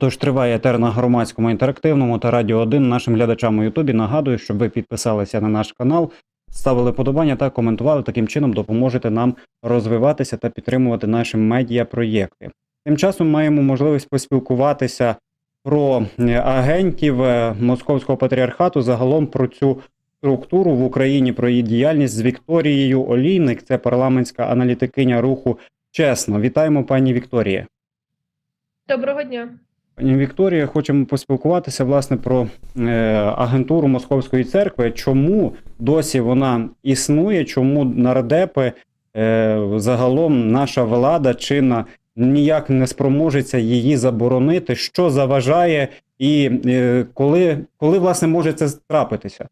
Тож триває етер на громадському інтерактивному та радіо 1 нашим глядачам у Ютубі. Нагадую, щоб ви підписалися на наш канал, ставили подобання та коментували. Таким чином допоможете нам розвиватися та підтримувати наші медіапроєкти. Тим часом маємо можливість поспілкуватися про е, агентів е, Московського патріархату, загалом про цю структуру в Україні, про її діяльність з Вікторією Олійник. Це парламентська аналітикиня руху. Чесно, вітаємо пані Вікторія. Доброго дня. Пані Вікторія, хочемо поспілкуватися власне про е, агентуру Московської церкви. Чому досі вона існує? Чому нардепи е, загалом наша влада чинна ніяк не спроможеться її заборонити? Що заважає, і е, коли, коли власне може це трапитися?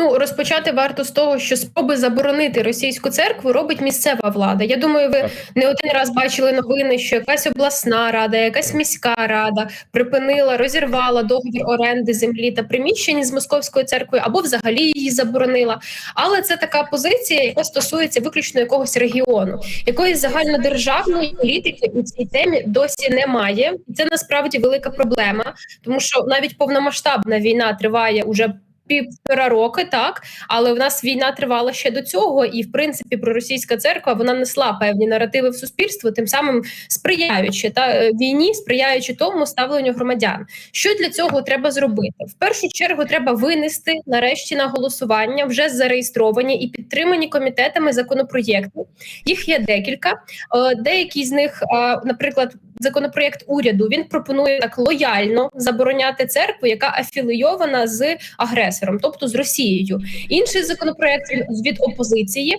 Ну розпочати варто з того, що спроби заборонити російську церкву робить місцева влада. Я думаю, ви не один раз бачили новини, що якась обласна рада, якась міська рада припинила, розірвала договір оренди землі та приміщень з московською церквою або взагалі її заборонила. Але це така позиція, яка стосується виключно якогось регіону, якоїсь загальнодержавної політики у цій темі досі немає. Це насправді велика проблема, тому що навіть повномасштабна війна триває уже. Півтора роки, так але в нас війна тривала ще до цього, і в принципі проросійська церква вона несла певні наративи в суспільство, тим самим сприяючи та е, війні, сприяючи тому ставленню громадян. Що для цього треба зробити? В першу чергу треба винести нарешті на голосування вже зареєстровані і підтримані комітетами законопроєкти. Їх є декілька. Е, Деякі з них, наприклад, законопроєкт уряду він пропонує так лояльно забороняти церкву, яка афілійована з агресором, тобто з Росією. Інший законопроєкт він від опозиції.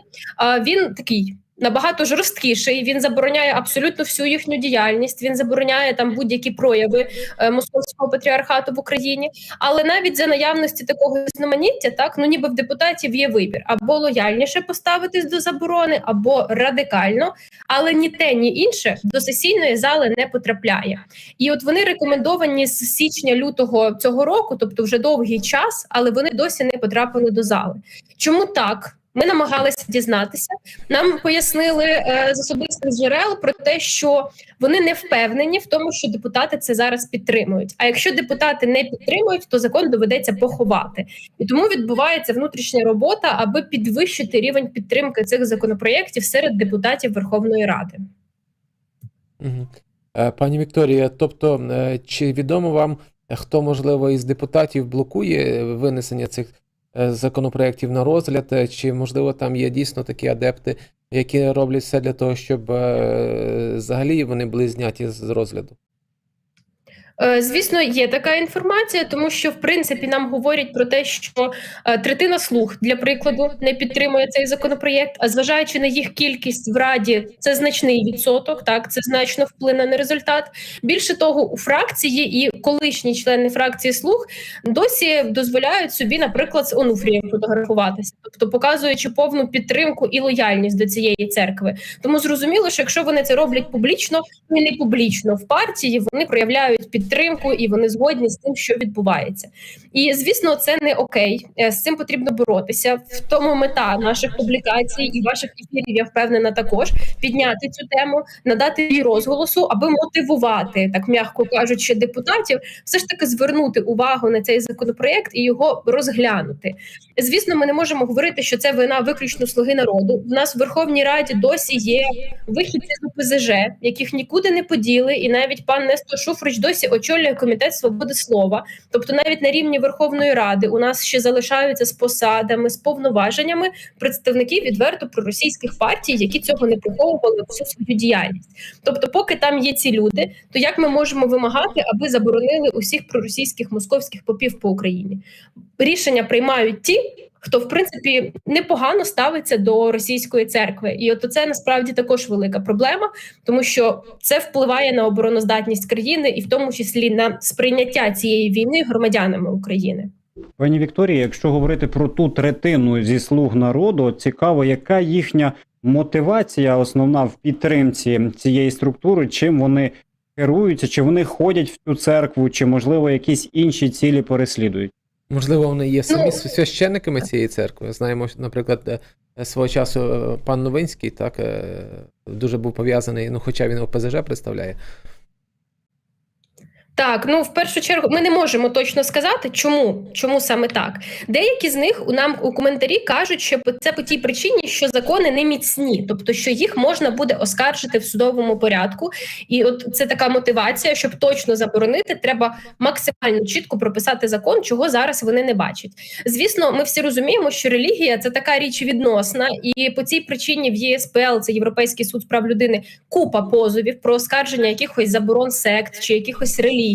Він такий. Набагато жорсткіший. Він забороняє абсолютно всю їхню діяльність. Він забороняє там будь-які прояви е, московського патріархату в Україні. Але навіть за наявності такого різноманіття, так ну ніби в депутатів є вибір або лояльніше поставитись до заборони, або радикально, але ні те, ні інше до сесійної зали не потрапляє. І от вони рекомендовані з січня-лютого цього року, тобто вже довгий час, але вони досі не потрапили до зали. Чому так? Ми намагалися дізнатися. Нам пояснили е, з особистих джерел про те, що вони не впевнені в тому, що депутати це зараз підтримують. А якщо депутати не підтримують, то закон доведеться поховати. І тому відбувається внутрішня робота, аби підвищити рівень підтримки цих законопроєктів серед депутатів Верховної Ради. Е, Пані Вікторія, тобто, е, чи відомо вам, хто, можливо, із депутатів блокує винесення цих законопроєктів на розгляд, е, чи, можливо, там є дійсно такі адепти, які роблять все для того, щоб е, взагалі вони були зняті з розгляду? Е, Звісно, є така інформація, тому що в принципі нам говорять про те, що е, третина слуг для прикладу не підтримує цей законопроєкт. А зважаючи на їх кількість в раді, це значний відсоток. Так це значно вплине на результат. Більше того, у фракції і колишні члени фракції слуг досі дозволяють собі, наприклад, з Онуфрієм фотографуватися, тобто показуючи повну підтримку і лояльність до цієї церкви. Тому зрозуміло, що якщо вони це роблять публічно, і не публічно в партії, вони проявляють підтримку і вони згодні з тим, що відбувається. І звісно, це не окей. Е, З цим потрібно боротися. В тому мета наших публікацій і ваших ефірів, я впевнена, також підняти цю тему, надати їй розголосу, аби мотивувати, так м'яко кажучи, депутатів, все ж таки звернути увагу на цей законопроєкт і його розглянути. Звісно, ми не можемо говорити, що це вина виключно слуги народу. В нас в Верховній Раді досі є вихідці з ОПЗЖ, яких нікуди не поділи, і навіть пан Нестор Шуфрич досі очолює комітет свободи слова. Тобто, навіть на рівні Верховної Ради у нас ще залишаються з посадами, з повноваженнями представники відверто проросійських партій, які цього не приховували всю свою діяльність. Тобто, поки там є ці люди, то як ми можемо вимагати, аби заборонили усіх проросійських московських попів по Україні? Рішення приймають ті. Хто в принципі непогано ставиться до російської церкви, і от це насправді також велика проблема, тому що це впливає на обороноздатність країни, і в тому числі на сприйняття цієї війни громадянами України. Пані Вікторія, якщо говорити про ту третину зі слуг народу, цікаво, яка їхня мотивація основна в підтримці цієї структури, чим вони керуються, чи вони ходять в цю церкву, чи можливо якісь інші цілі переслідують. Можливо, вони є самі Ну, священниками цієї церкви. Знаємо, наприклад, е, свого часу е, пан Новинський так е, дуже був пов'язаний, ну, хоча він ОПЗЖ представляє. Так, ну в першу чергу ми не можемо точно сказати, чому, чому саме так. Деякі з них у нам у коментарі кажуть, що це по тій причині, що закони не міцні, тобто що їх можна буде оскаржити в судовому порядку. І от це така мотивація, щоб точно заборонити, треба максимально чітко прописати закон, чого зараз вони не бачать. Звісно, ми всі розуміємо, що релігія це така річ відносна, і по цій причині в ЄСПЛ, це Європейський суд з прав людини, купа позовів про оскарження якихось заборон сект чи якихось релігій.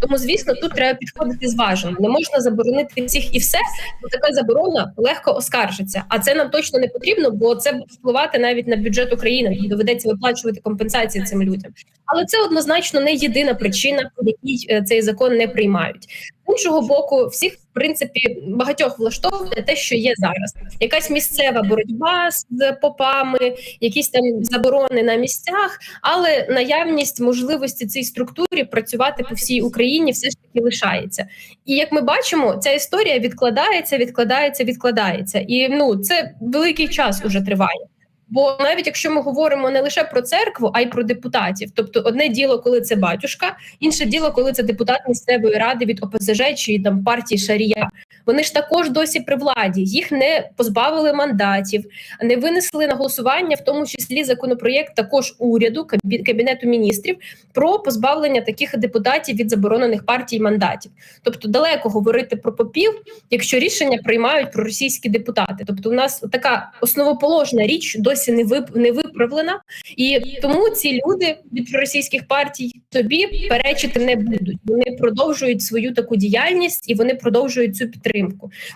Тому, звісно, тут треба підходити зважено. Не можна заборонити всіх і все, бо така заборона легко оскаржиться. А це нам точно не потрібно, бо це буде впливати навіть на бюджет України. і Доведеться виплачувати компенсації цим людям. Але це однозначно не єдина причина, по якій е, цей закон не приймають. З іншого боку, всіх в принципі багатьох влаштовує те, що є зараз. Якась місцева боротьба з попами, якісь там заборони на місцях, але наявність можливості цій структурі працювати по всій Україні все ж таки лишається. І як ми бачимо, ця історія відкладається, відкладається, відкладається. І ну це великий час уже триває. Бо навіть якщо ми говоримо не лише про церкву, а й про депутатів, тобто одне діло, коли це батюшка, інше діло, коли це депутат місцевої ради від ОПЗЖ чи там партії Шарія. Вони ж також досі при владі. Їх не позбавили мандатів, не винесли на голосування, в тому числі законопроєкт також уряду Кабі- кабінету міністрів про позбавлення таких депутатів від заборонених партій мандатів. Тобто далеко говорити про попів, якщо рішення приймають проросійські депутати. Тобто, у нас така основоположна річ досі не вип... не виправлена, і тому ці люди від проросійських партій собі перечити не будуть. Вони продовжують свою таку діяльність і вони продовжують цю підтримку.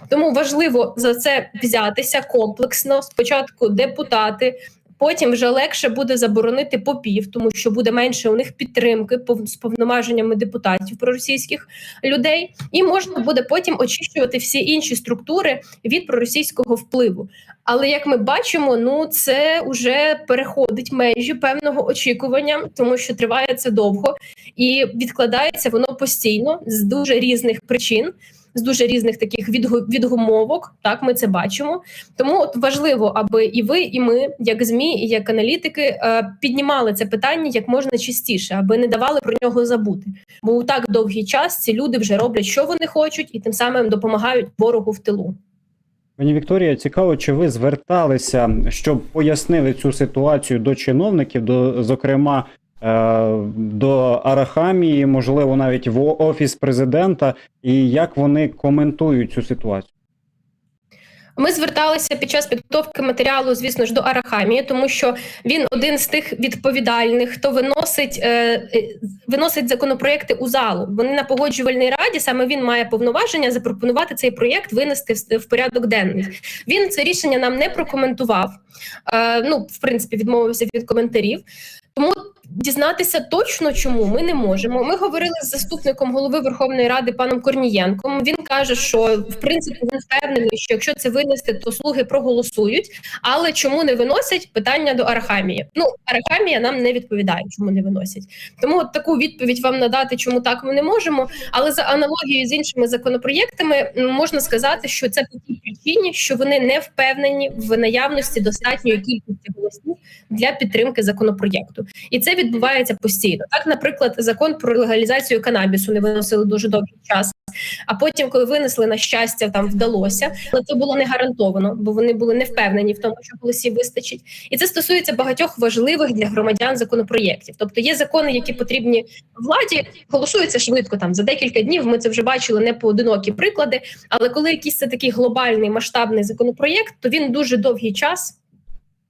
Тому важливо за це взятися комплексно. Спочатку депутати. Потім вже легше буде заборонити попів, тому що буде менше у них підтримки з повноваженнями депутатів проросійських людей, і можна буде потім очищувати всі інші структури від проросійського впливу. Але як ми бачимо, ну це вже переходить межі певного очікування, тому що триває це довго і відкладається воно постійно з дуже різних причин. З дуже різних таких відгу- відгумовок, так ми це бачимо. Тому от важливо, аби і ви, і ми, як змі, і як аналітики, е, піднімали це питання як можна частіше, аби не давали про нього забути. Бо у так довгий час ці люди вже роблять, що вони хочуть, і тим самим допомагають ворогу в тилу. Пані Вікторія, цікаво, чи ви зверталися, щоб пояснили цю ситуацію до чиновників, до зокрема до Арахамії, можливо, навіть в офіс президента, і як вони коментують цю ситуацію? Ми зверталися під час підготовки матеріалу, звісно ж, до Арахамії, тому що він один з тих відповідальних, хто виносить, е, е, виносить законопроекти у залу. Вони на погоджувальній раді, саме він має повноваження запропонувати цей проєкт, винести в порядок денний. Він це рішення нам не прокоментував. Е, ну, в принципі, відмовився від коментарів. Тому дізнатися точно, чому ми не можемо. Ми говорили з заступником голови Верховної Ради паном Корнієнком. Він каже, що в принципі він впевнений, що якщо це винести, то слуги проголосують. Але чому не виносять питання до Арахамії? Ну Арахамія нам не відповідає, чому не виносять. Тому от таку відповідь вам надати, чому так ми не можемо. Але за аналогією з іншими законопроєктами можна сказати, що це по тій причині, що вони не впевнені в наявності достатньої кількості голосів для підтримки законопроєкту, і це відбувається постійно. Так, наприклад, закон про легалізацію канабісу не виносили дуже довгий час. А потім, коли винесли на щастя, там вдалося, але це було не гарантовано, бо вони були не впевнені в тому, що голосів вистачить. І це стосується багатьох важливих для громадян законопроєктів. Тобто є закони, які потрібні владі, голосуються швидко там за декілька днів. Ми це вже бачили не поодинокі приклади. Але коли якийсь це такий глобальний масштабний законопроєкт, то він дуже довгий час.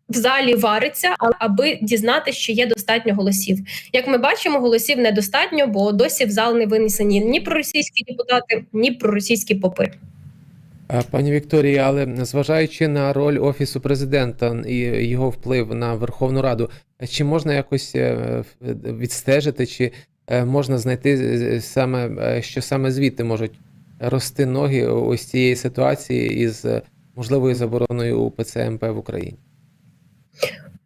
В залі вариться, аби дізнатися, що є достатньо голосів. Як ми бачимо, голосів недостатньо, бо досі в зал не винесені ні проросійські депутати, ні проросійські попи. Пані Вікторія, але зважаючи на роль Офісу президента і його вплив на Верховну Раду, чи можна якось е, відстежити, чи е, можна знайти е, саме, що саме звідти можуть рости ноги ось цієї ситуації із можливою забороною УПЦ МП в Україні?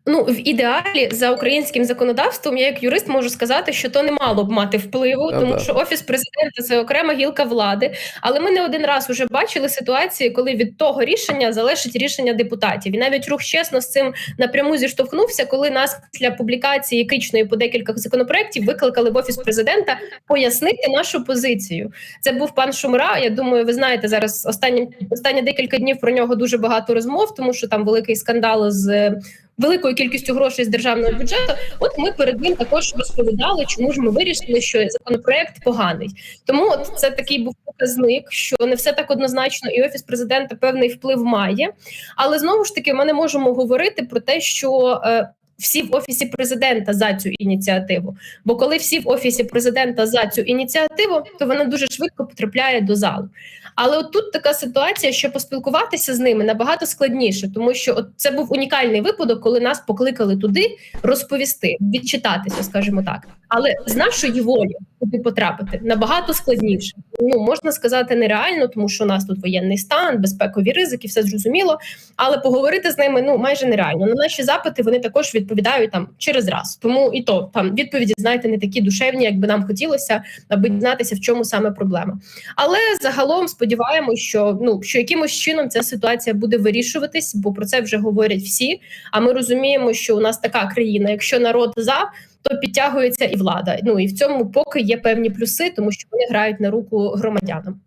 Ну в ідеалі за українським законодавством, я як юрист можу сказати, що то не мало б мати впливу, Ну, тому да. що офіс президента це окрема гілка влади. Але ми не один раз уже бачили ситуації, коли від того рішення залежить рішення депутатів. І навіть рух чесно з цим напряму зіштовхнувся, коли нас після публікації кричної по декількох законопроєктів викликали в офіс президента пояснити нашу позицію. Це був пан Шумра. Я думаю, ви знаєте зараз останні останні декілька днів про нього дуже багато розмов, тому що там великий скандал з. Великою кількістю грошей з державного бюджету, от ми перед ним також розповідали, чому ж ми вирішили, що законопроект поганий. Тому от це такий був показник, що не все так однозначно, і офіс президента певний вплив має. Але знову ж таки, ми не можемо говорити про те, що е, всі в офісі президента за цю ініціативу. Бо коли всі в офісі президента за цю ініціативу, то вона дуже швидко потрапляє до залу. Але от тут така ситуація, що поспілкуватися з ними набагато складніше, тому що от це був унікальний випадок, коли нас покликали туди розповісти, відчитатися, скажімо так. Але з нашої волі туди потрапити набагато складніше. Ну можна сказати, нереально, тому що у нас тут воєнний стан, безпекові ризики, все зрозуміло. Але поговорити з ними ну майже нереально. На наші запити вони також відповідають там через раз. Тому і то там відповіді, знаєте, не такі душевні, як би нам хотілося, аби дізнатися, в чому саме проблема. Але загалом сподіваємось, що ну що якимось чином ця ситуація буде вирішуватись, бо про це вже говорять всі. А ми розуміємо, що у нас така країна, якщо народ за. То підтягується і влада. Ну і в цьому поки є певні плюси, тому що вони грають на руку громадянам.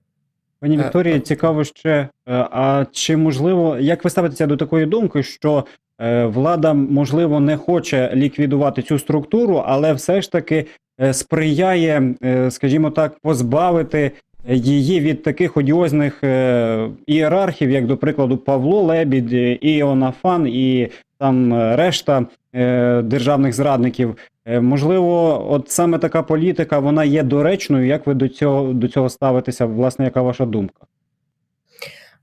Пані Е, Вікторії, е. цікаво ще, е, а чи можливо, як ви ставитеся до такої думки, що влада, можливо, не хоче ліквідувати цю структуру, але все ж таки сприяє, скажімо так, позбавити її від таких одіозних ієрархів, як, до прикладу, Павло Лебідь, Іонафан і там решта державних зрадників. Е, Можливо, от саме така політика вона є доречною. Як ви до цього до цього ставитеся? Власне, яка ваша думка?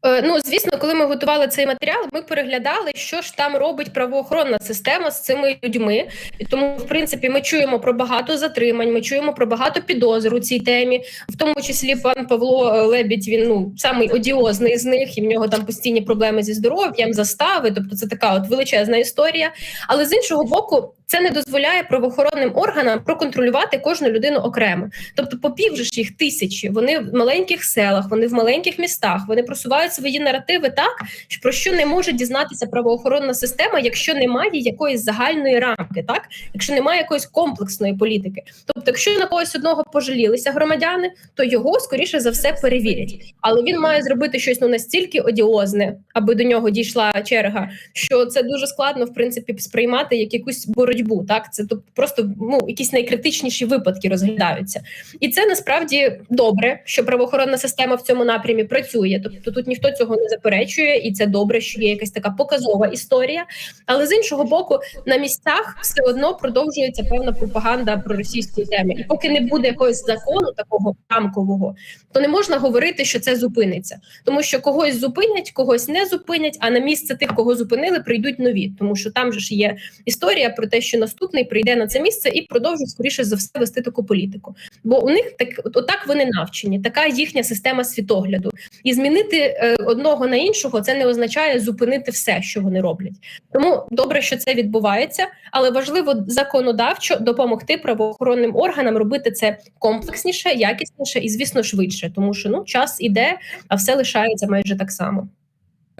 Е, Ну, звісно, коли ми готували цей матеріал, ми переглядали, що ж там робить правоохоронна система з цими людьми. І тому, в принципі, ми чуємо про багато затримань, ми чуємо про багато підозр у цій темі, в тому числі пан Павло Лебідь. Він ну самий одіозний з них, і в нього там постійні проблеми зі здоров'ям, застави. Тобто, це така от величезна історія. Але з іншого боку, це не дозволяє правоохоронним органам проконтролювати кожну людину окремо. Тобто, попів же ж їх тисячі. Вони в маленьких селах, вони в маленьких містах, вони просувають свої наративи так, про що не може дізнатися правоохоронна система, якщо немає якоїсь загальної рамки, так якщо немає якоїсь комплексної політики. Тобто, якщо на когось одного пожалілися громадяни, то його скоріше за все перевірять. Але він має зробити щось ну настільки одіозне, аби до нього дійшла черга, що це дуже складно в принципі сприймати як якусь боротьбу. Так, це тобто просто ну якісь найкритичніші випадки розглядаються, і це насправді добре, що правоохоронна система в цьому напрямі працює. Тобто тут ніхто цього не заперечує, і це добре, що є якась така показова історія. Але з іншого боку, на місцях все одно продовжується певна пропаганда про російську теми. І поки не буде якогось закону такого рамкового, то не можна говорити, що це зупиниться, тому що когось зупинять, когось не зупинять. А на місце тих, кого зупинили, прийдуть нові, тому що там же ж є історія про те, що наступний прийде на це місце і продовжить скоріше за все вести таку політику. Бо у них так отак вони навчені, така їхня система світогляду. І змінити е, одного на іншого це не означає зупинити все, що вони роблять. Тому добре, що це відбувається, але важливо законодавчо допомогти правоохоронним органам робити це комплексніше, якісніше і, звісно, швидше, тому що ну час іде, а все лишається майже так само.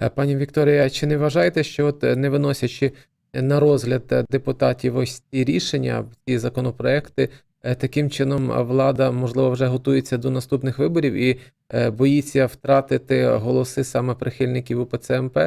Е, Пані Вікторія, чи не вважаєте, що от е, не виносячи на розгляд е, депутатів ось ці рішення, ці законопроекти, е, таким чином влада, можливо, вже готується до наступних виборів і е, боїться втратити голоси саме прихильників УПЦ МП?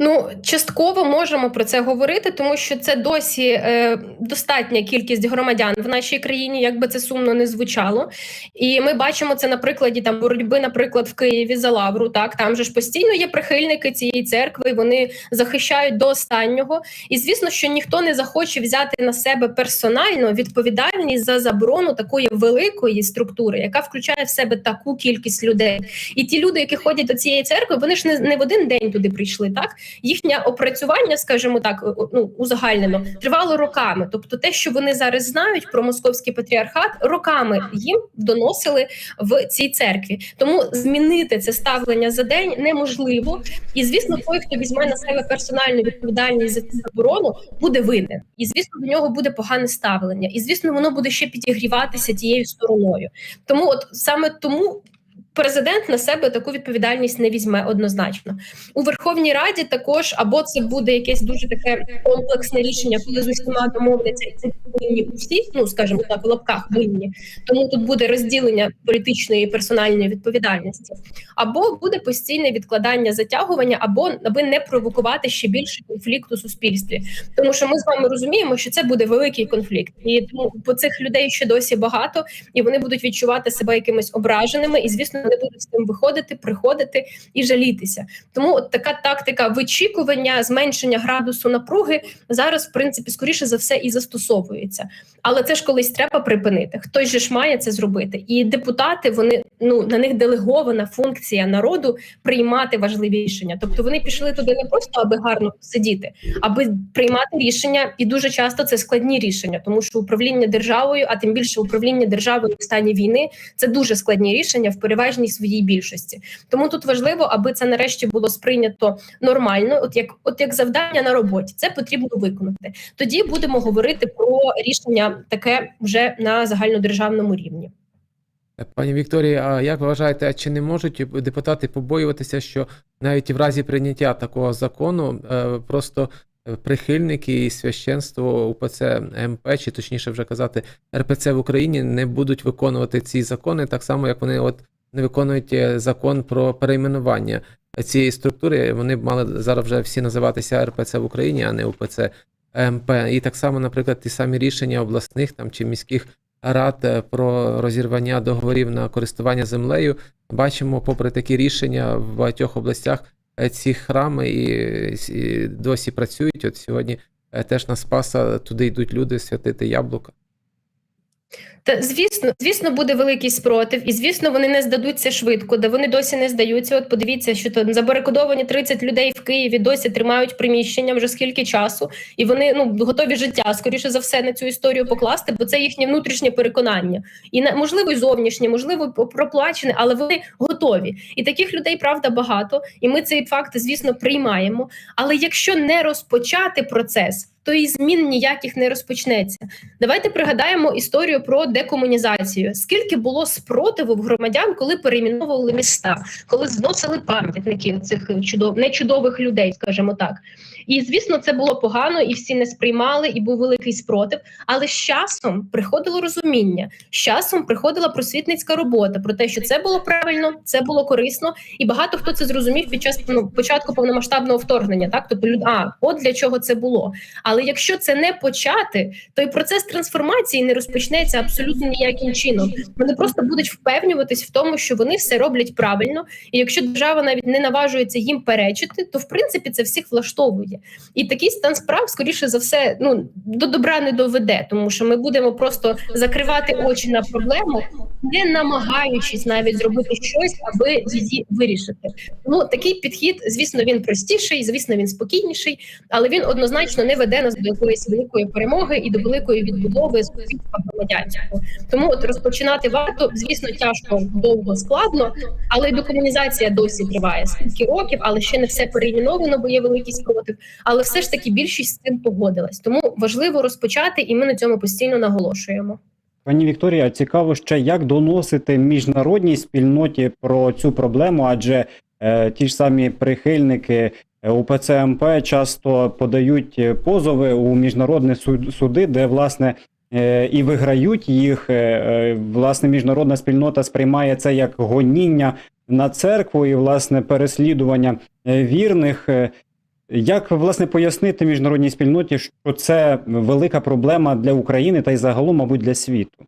Ну, частково можемо про це говорити, тому що це досі е, достатня кількість громадян в нашій країні, як би це сумно не звучало. І ми бачимо це на прикладі там боротьби, наприклад, в Києві за лавру. Так там же ж постійно є прихильники цієї церкви, вони захищають до останнього. І звісно, що ніхто не захоче взяти на себе персонально відповідальність за заборону такої великої структури, яка включає в себе таку кількість людей. І ті люди, які ходять до цієї церкви, вони ж не, не в один день туди прийшли, так Їхнє опрацювання, скажімо так, ну узагальнено, тривало роками. Тобто, те, що вони зараз знають про московський патріархат, роками їм доносили в цій церкві. Тому змінити це ставлення за день неможливо. І звісно, той, хто візьме на себе персональну відповідальність за цю заборону, буде винен. І звісно, до нього буде погане ставлення. І звісно, воно буде ще підігріватися тією стороною. Тому, от саме тому. Президент на себе таку відповідальність не візьме однозначно у Верховній Раді. Також або це буде якесь дуже таке комплексне рішення, коли з усіма домовляться, і це повинні усі, ну скажімо так, в лапках винні. Тому тут буде розділення політичної і персональної відповідальності, або буде постійне відкладання затягування, або аби не провокувати ще більше конфлікт у суспільстві. Тому що ми з вами розуміємо, що це буде великий конфлікт, і тому по цих людей ще досі багато, і вони будуть відчувати себе якимись ображеними, і звісно, вони будуть з тим виходити, приходити і жалітися. Тому от така тактика вичікування, зменшення градусу напруги зараз, в принципі, скоріше за все і застосовується. Але це ж колись треба припинити. Хтось же ж має це зробити. І депутати вони ну на них делегована функція народу приймати важливі рішення. Тобто вони пішли туди не просто аби гарно сидіти, аби приймати рішення, і дуже часто це складні рішення, тому що управління державою, а тим більше управління державою в стані війни, це дуже складні рішення в переважній своїй більшості. Тому тут важливо, аби це нарешті було сприйнято нормально, от як от як завдання на роботі. Це потрібно виконати. Тоді будемо говорити про рішення таке вже на загальнодержавному рівні. Пані Вікторія, а як ви вважаєте, чи не можуть депутати побоюватися, що навіть в разі прийняття такого закону е, просто е, прихильники і священство УПЦ МП, чи точніше вже казати РПЦ в Україні, не будуть виконувати ці закони, так само як вони от не виконують е, закон про перейменування цієї структури. Вони б мали зараз вже всі називатися РПЦ в Україні, а не УПЦ МП. І так само, наприклад, ті самі рішення обласних там чи міських рад е, про розірвання договорів на користування землею. Бачимо, попри такі рішення в багатьох областях е, ці храми і, і досі працюють. От сьогодні теж на Спаса туди йдуть люди святити яблука. Та звісно, звісно, буде великий спротив, і звісно, вони не здадуться швидко, де вони досі не здаються. От подивіться, що то забарикадовані 30 людей в Києві досі тримають приміщення вже скільки часу, і вони ну готові життя скоріше за все на цю історію покласти, бо це їхнє внутрішнє переконання, і на можливо зовнішнє, можливо, проплачене, але вони готові. І таких людей правда багато. І ми цей факт, звісно, приймаємо. Але якщо не розпочати процес, то і змін ніяких не розпочнеться. Давайте пригадаємо історію про декомунізацію. Скільки було спротиву в громадян, коли перейменовували міста, коли зносили пам'ятники цих чудов нечудових людей, скажімо так. І звісно, це було погано, і всі не сприймали, і був великий спротив. Але з часом приходило розуміння, з часом приходила просвітницька робота про те, що це було правильно, це було корисно, і багато хто це зрозумів під час ну, початку повномасштабного вторгнення. Так, тобто а от для чого це було. Але якщо це не почати, то і процес трансформації не розпочнеться абсолютно ніяким чином. Вони просто будуть впевнюватись в тому, що вони все роблять правильно, і якщо держава навіть не наважується їм перечити, то в принципі це всіх влаштовує. І такий стан справ, скоріше за все, ну до добра не доведе, тому що ми будемо просто закривати очі на проблему, не намагаючись навіть зробити щось, аби її вирішити. Ну такий підхід, звісно, він простіший, звісно, він спокійніший, але він однозначно не веде нас до якоїсь великої перемоги і до великої відбудови суспільства громадянського. Тому от розпочинати варто, звісно, тяжко, довго, складно, але й декомунізація досі триває скільки років, але ще не все переіменовано, бо є великий спротив. Але все ж таки більшість з цим погодилась. Тому важливо розпочати, і ми на цьому постійно наголошуємо. Пані Вікторія, цікаво ще, як доносити міжнародній спільноті про цю проблему, адже е, ті ж самі прихильники е, УПЦ МП часто подають е, позови у міжнародні суд- суди, де власне е, і виграють їх. Е, е, власне, міжнародна спільнота сприймає це як гоніння на церкву і власне переслідування вірних. Як власне пояснити міжнародній спільноті, що це велика проблема для України та й загалом, мабуть, для світу?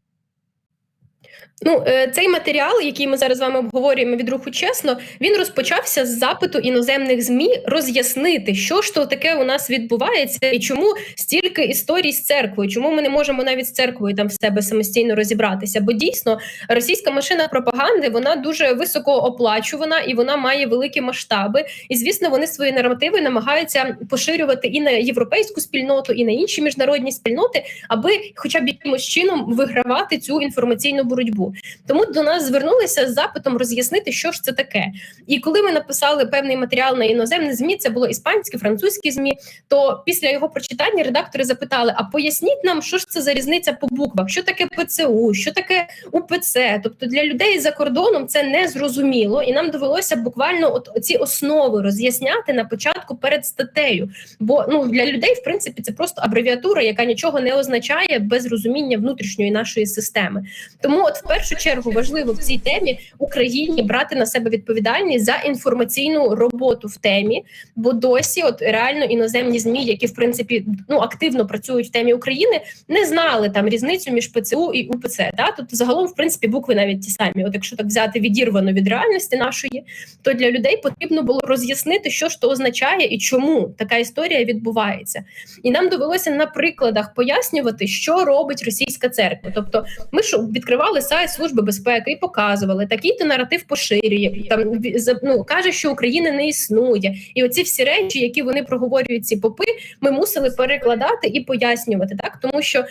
Ну, е, цей матеріал, який ми зараз з вами обговорюємо від руху чесно, він розпочався з запиту іноземних змі роз'яснити, що ж то таке у нас відбувається, і чому стільки історій з церквою, чому ми не можемо навіть з церквою там в себе самостійно розібратися. Бо дійсно російська машина пропаганди вона дуже високо оплачувана і вона має великі масштаби. І звісно, вони свої наративи намагаються поширювати і на європейську спільноту, і на інші міжнародні спільноти, аби, хоча б якимось чином, вигравати цю інформаційну боротьбу. Тому до нас звернулися з запитом роз'яснити, що ж це таке. І коли ми написали певний матеріал на іноземні змі, це було іспанські, французькі змі. То після його прочитання редактори запитали: а поясніть нам, що ж це за різниця по буквах, що таке ПЦУ, що таке УПЦ. Тобто для людей за кордоном це не зрозуміло, і нам довелося буквально от ці основи роз'ясняти на початку перед статтею. Бо ну для людей, в принципі, це просто абревіатура, яка нічого не означає без розуміння внутрішньої нашої системи. Тому, от в першу чергу, важливо в цій темі Україні брати на себе відповідальність за інформаційну роботу в темі, бо досі, от реально іноземні змі, які в принципі ну активно працюють в темі України, не знали там різницю між ПЦУ і УПЦ. Да? Тобто, загалом, в принципі, букви навіть ті самі. От якщо так взяти відірвано від реальності нашої, то для людей потрібно було роз'яснити, що ж то означає і чому така історія відбувається. І нам довелося на прикладах пояснювати, що робить російська церква. Тобто, ми ж відкривали сайт служби безпеки і показували такий то наратив поширює. Там ну, каже, що України не існує, і оці всі речі, які вони проговорюють, ці попи, ми мусили перекладати і пояснювати так, тому що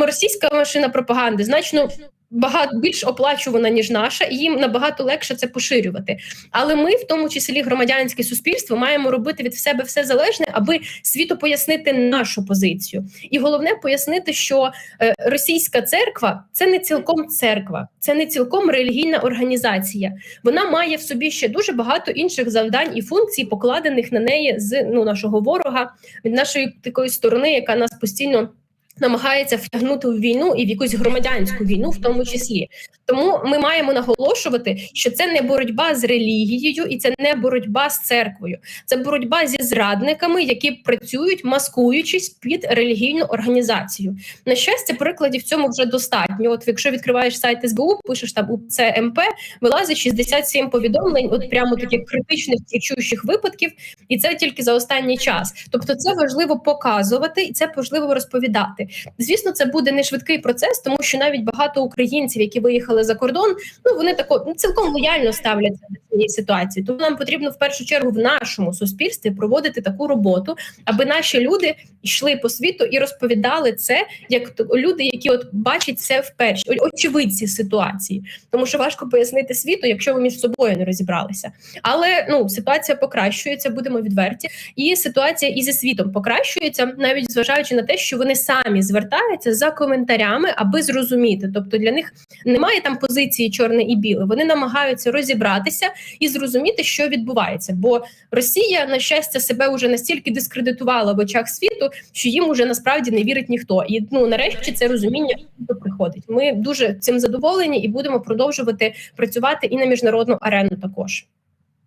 російська машина пропаганди значно. Багато більш оплачувана ніж наша, і їм набагато легше це поширювати. Але ми, в тому числі громадянське суспільство, маємо робити від себе все залежне, аби світу пояснити нашу позицію. І головне пояснити, що е, російська церква це не цілком церква, це не цілком релігійна організація. Вона має в собі ще дуже багато інших завдань і функцій, покладених на неї з ну нашого ворога, від нашої такої сторони, яка нас постійно. Намагається втягнути в війну і в якусь громадянську війну, в тому числі. Тому ми маємо наголошувати, що це не боротьба з релігією і це не боротьба з церквою. Це боротьба зі зрадниками, які працюють, маскуючись під релігійну організацію. На щастя, прикладів цьому вже достатньо. От якщо відкриваєш сайт СБУ, пишеш там УПЦ МП, вилазить 67 повідомлень, от прямо таких критичних кричущих випадків, і це тільки за останній час. Тобто, це важливо показувати і це важливо розповідати. Звісно, це буде не швидкий процес, тому що навіть багато українців, які виїхали за кордон, ну вони тако ну, цілком лояльно ставляться до цієї ситуації. Тому нам потрібно в першу чергу в нашому суспільстві проводити таку роботу, аби наші люди йшли по світу і розповідали це як люди, які от бачать це вперше, очевидці ситуації, тому що важко пояснити світу, якщо ви між собою не розібралися. Але ну ситуація покращується, будемо відверті, і ситуація і зі світом покращується, навіть зважаючи на те, що вони самі звертаються за коментарями, аби зрозуміти. Тобто для них немає там позиції чорне і біле. Вони намагаються розібратися і зрозуміти, що відбувається. Бо Росія, на щастя, себе вже настільки дискредитувала в очах світу, що їм уже насправді не вірить ніхто. І ну нарешті це розуміння приходить. Ми дуже цим задоволені і будемо продовжувати працювати і на міжнародну арену також.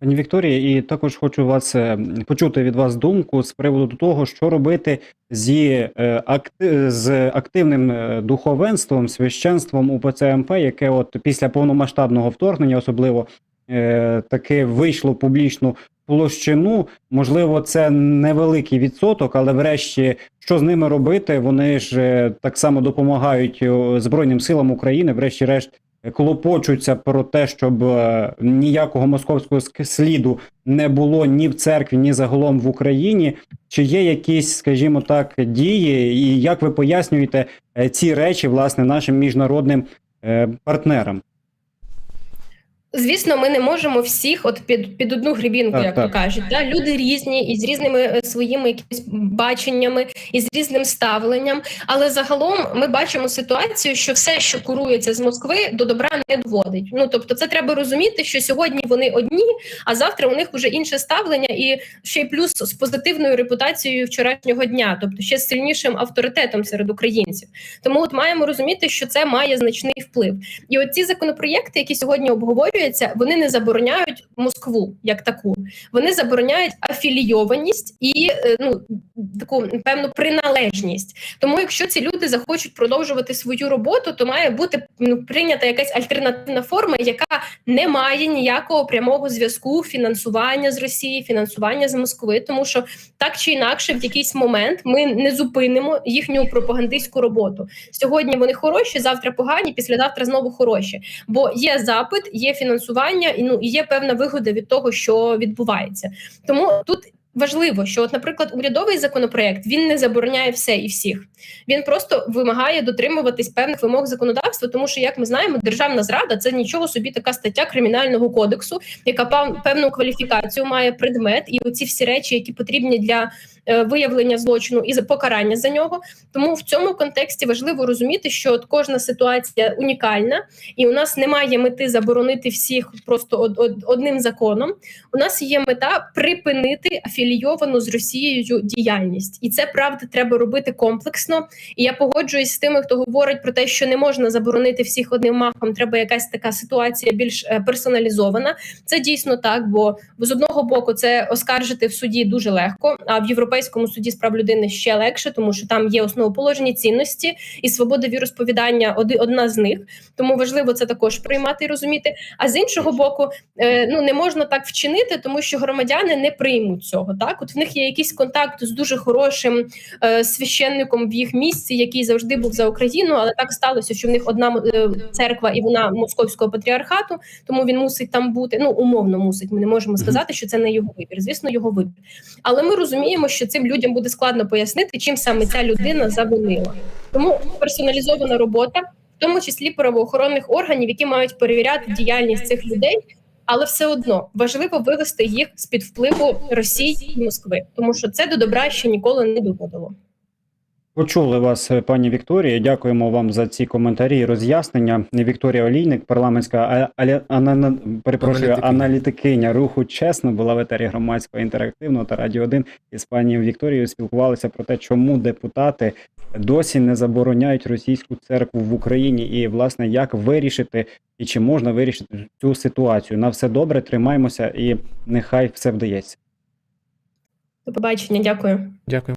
Пані Вікторія, і також хочу вас е, почути від вас думку з приводу того, що робити зі е, з активним е, духовенством, священством УПЦ МП, яке от після повномасштабного вторгнення, особливо таки вийшло в публічну площину. Можливо, це невеликий відсоток, але врешті, що з ними робити? Вони ж так само допомагають Збройним силам України, врешті-решт клопочуться про те, щоб е, ніякого московського сліду не було ні в церкві, ні загалом в Україні. Чи є якісь, скажімо так, дії, і як ви пояснюєте е, ці речі власне нашим міжнародним е, партнерам? Звісно, ми не можемо всіх от під, під одну грібінку, Так, як так. то кажуть. Да? Люди різні і з різними е, своїми якимись баченнями, і з різним ставленням. Але загалом ми бачимо ситуацію, що все, що курується з Москви, до добра не доводить. Ну тобто, це треба розуміти, що сьогодні вони одні, а завтра у них вже інше ставлення, і ще й плюс з позитивною репутацією вчорашнього дня, тобто ще з сильнішим авторитетом серед українців. Тому от маємо розуміти, що це має значний вплив. І от ці законопроєкти, які сьогодні обговорюються, створюється, вони не забороняють Москву як таку. Вони забороняють афілійованість і е, ну таку певну приналежність. Тому, якщо ці люди захочуть продовжувати свою роботу, то має бути ну, прийнята якась альтернативна форма, яка не має ніякого прямого зв'язку фінансування з Росії, фінансування з Москви, тому що так чи інакше, в якийсь момент ми не зупинимо їхню пропагандистську роботу. Сьогодні вони хороші, завтра погані, післязавтра знову хороші. Бо є запит, є фінансування, і ну і є певна вигода від того, що відбувається. Тому тут. Важливо, що, от, наприклад, урядовий законопроект він не забороняє все і всіх. Він просто вимагає дотримуватись певних вимог законодавства, тому що, як ми знаємо, державна зрада це нічого собі така стаття кримінального кодексу, яка пев- певну кваліфікацію має предмет, і оці всі речі, які потрібні для виявлення злочину і покарання за нього. Тому в цьому контексті важливо розуміти, що от кожна ситуація унікальна, і у нас немає мети заборонити всіх просто од- од- одним законом. У нас є мета припинити афілійовану з Росією діяльність, і це правда треба робити комплексно. І я погоджуюсь з тими, хто говорить про те, що не можна заборонити всіх одним махом. Треба якась така ситуація більш е, персоналізована. Це дійсно так, бо з одного боку це оскаржити в суді дуже легко, а в європейському суді з прав людини ще легше, тому що там є основоположні цінності і свобода віросповідання одна з них. Тому важливо це також приймати і розуміти. А з іншого боку, е, ну не можна так вчинити, тому що громадяни не приймуть цього. Так, от в них є якийсь контакт з дуже хорошим е, священником в їх місці, який завжди був за Україну, але так сталося, що в них одна е, церква і вона московського патріархату, тому він мусить там бути. Ну умовно мусить. Ми не можемо сказати, що це не його вибір. Звісно, його вибір. Але ми розуміємо, що цим людям буде складно пояснити, чим саме ця людина завинила. Тому персоналізована робота, в тому числі правоохоронних органів, які мають перевіряти діяльність цих людей. Але все одно важливо вивести їх з під впливу Росії і Москви, тому що це до добра ще ніколи не доводило. Почули вас, е, пані Вікторія. Дякуємо вам за ці коментарі і роз'яснення. Вікторія Олійник, парламентська а- аля- ана- перепрошую, Аналітикиня. аналітикиня руху чесно була в етері громадського інтерактивного та радіо 1 із пані Вікторією спілкувалися про те, чому депутати досі не забороняють російську церкву в Україні, і власне як вирішити і чи можна вирішити цю ситуацію. На все добре, тримаємося і нехай все вдається. До побачення, дякую. Дякую.